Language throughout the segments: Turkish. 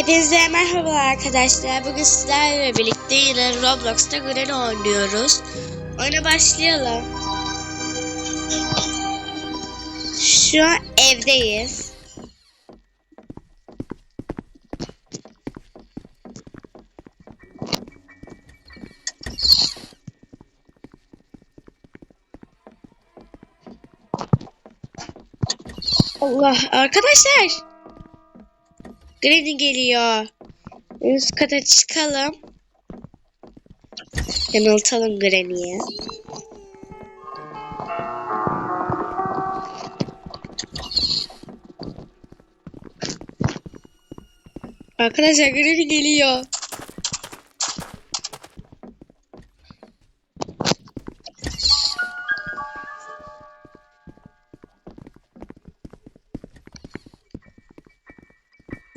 Hepinize merhaba arkadaşlar. Bugün sizlerle birlikte yine Roblox'ta Granny oynuyoruz. Oyuna başlayalım. Şu an evdeyiz. Allah arkadaşlar. Granny geliyor. Üst kata çıkalım. Yanıltalım Granny'yi. Arkadaşlar Granny geliyor.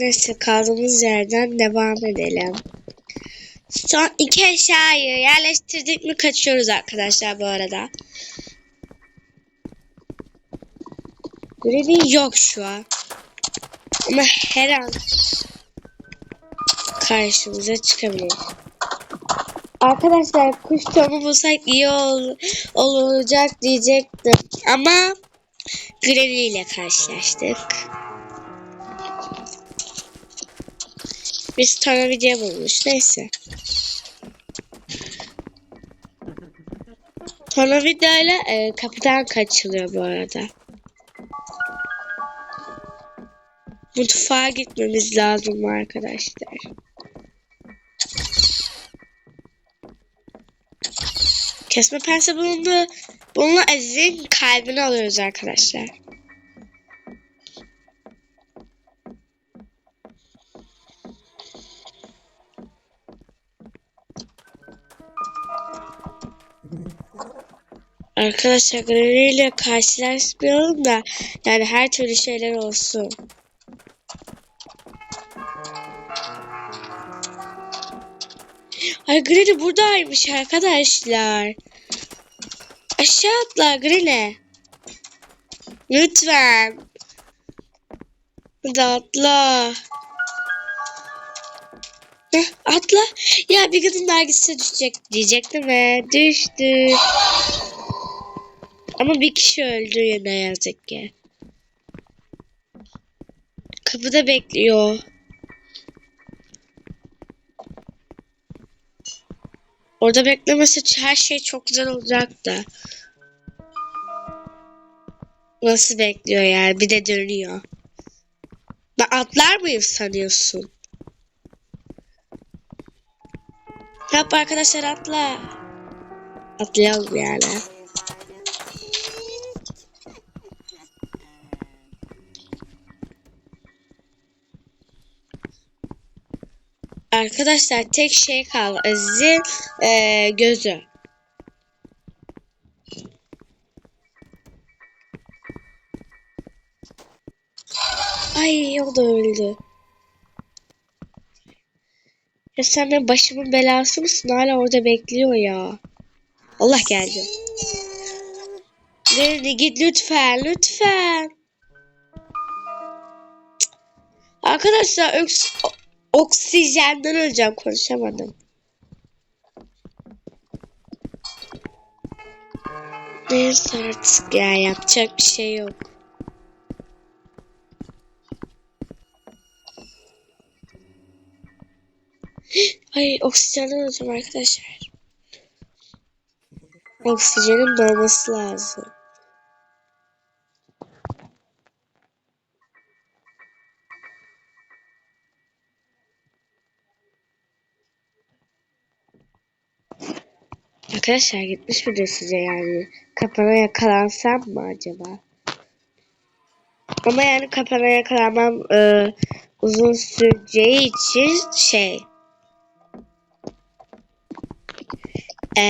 Neyse kaldığımız yerden devam edelim. Son iki eşyayı yerleştirdik mi kaçıyoruz arkadaşlar bu arada. Granny yok şu an. Ama her an karşımıza çıkabilir. Arkadaşlar kuş tomu bulsak iyi ol, olacak diyecektim. Ama Granny ile karşılaştık. Biz tane video bulmuş. Neyse. Tornavida ile e, kapıdan kaçılıyor bu arada. Mutfağa gitmemiz lazım arkadaşlar. Kesme pense bulundu. Bununla Aziz'in kalbini alıyoruz arkadaşlar. Arkadaşlar Granny ile karşılaşmayalım da yani her türlü şeyler olsun. Ay Granny buradaymış arkadaşlar. Aşağı atla Granny. Lütfen. Hadi atla. Heh, atla. Ya bir kadın dergisine düşecek diyecektim ve düştü. Ama bir kişi öldü yine yazık ki. Kapıda bekliyor. Orada beklemese her şey çok güzel olacak da. Nasıl bekliyor yani? Bir de dönüyor. Ben atlar mıyım sanıyorsun? Yap arkadaşlar atla. Atlayalım yani. Arkadaşlar tek şey kaldı. Aziz'in eee, gözü. Ay o da öldü. Ya sen benim başımın belası mısın? Hala orada bekliyor ya. Allah geldi. Nerede git lütfen lütfen. Arkadaşlar öks oksijenden öleceğim konuşamadım. Neyse artık ya yapacak bir şey yok. Ay oksijenden öleceğim arkadaşlar. Oksijenin dolması lazım. Arkadaşlar gitmiş midir size yani? Kapana yakalansam mı acaba? Ama yani kapana yakalanmam e, uzun süreceği için şey e,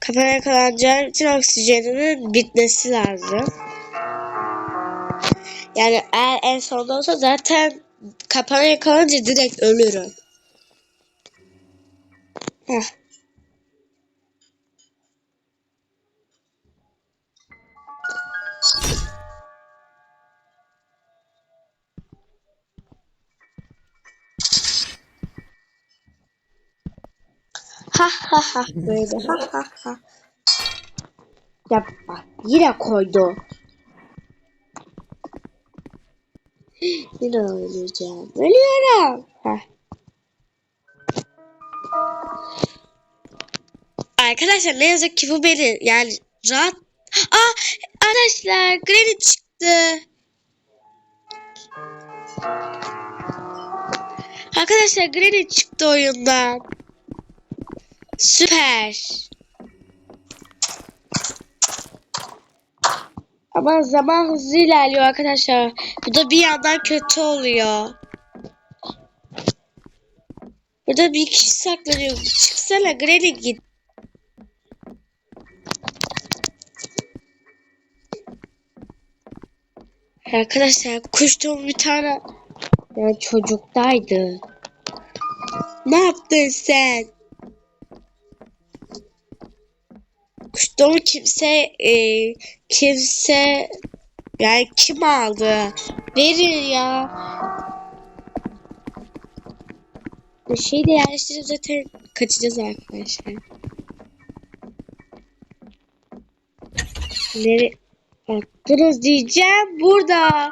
kapana yakalanacağım için oksijeninin bitmesi lazım. Yani eğer en sonda olsa zaten kapana yakalanınca direkt ölürüm. Heh. Ha ha ha böyle ha ha ha. Ya yine koydu. yine öleceğim. Ölüyorum. Heh. Arkadaşlar ne yazık ki bu beni yani rahat... Aa arkadaşlar Granny çıktı. Arkadaşlar Granny çıktı oyundan. Süper. Ama zaman hızlı ilerliyor arkadaşlar. Bu da bir yandan kötü oluyor. Burada bir kişi saklanıyor. Çıksana Granny git. Arkadaşlar kuştum bir tane yani çocuktaydı. Ne yaptın sen? Kuştumu kimse e, kimse yani kim aldı? Verin ya. Bir şey de yerleştirip zaten kaçacağız arkadaşlar. Nere Attınız diyeceğim burada.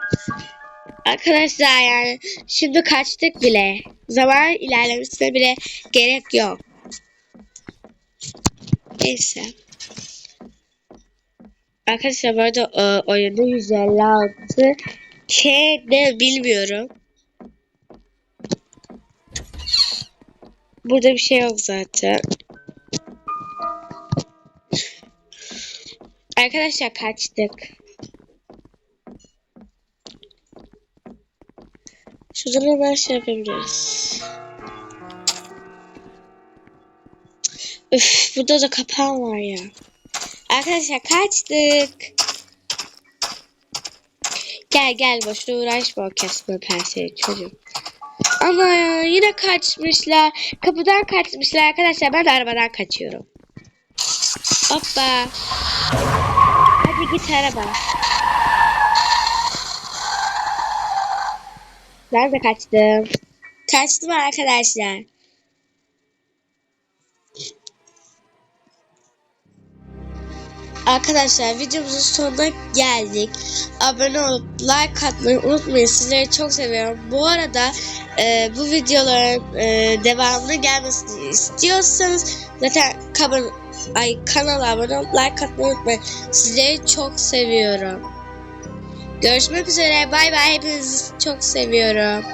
Arkadaşlar yani şimdi kaçtık bile. Zaman ilerlemesine bile gerek yok. Neyse. Arkadaşlar bu arada e, oyunda 156 K ne bilmiyorum. Burada bir şey yok zaten. Arkadaşlar kaçtık. Şuradan hemen şey yapabiliriz. Üf, burada da kapağım var ya. Arkadaşlar kaçtık. Gel gel boşuna uğraşma o kesme perseli çocuk. Ama yine kaçmışlar. Kapıdan kaçmışlar arkadaşlar. Ben de arabadan kaçıyorum. Hoppa. Hadi git araba. Ben de kaçtım. Kaçtım arkadaşlar. Arkadaşlar videomuzun sonuna geldik. Abone olup like atmayı unutmayın. Sizleri çok seviyorum. Bu arada e, bu videoların e, devamını gelmesini istiyorsanız zaten kanal, ay, kanala abone olup like atmayı unutmayın. Sizleri çok seviyorum. Görüşmek üzere. Bay bay. Hepinizi çok seviyorum.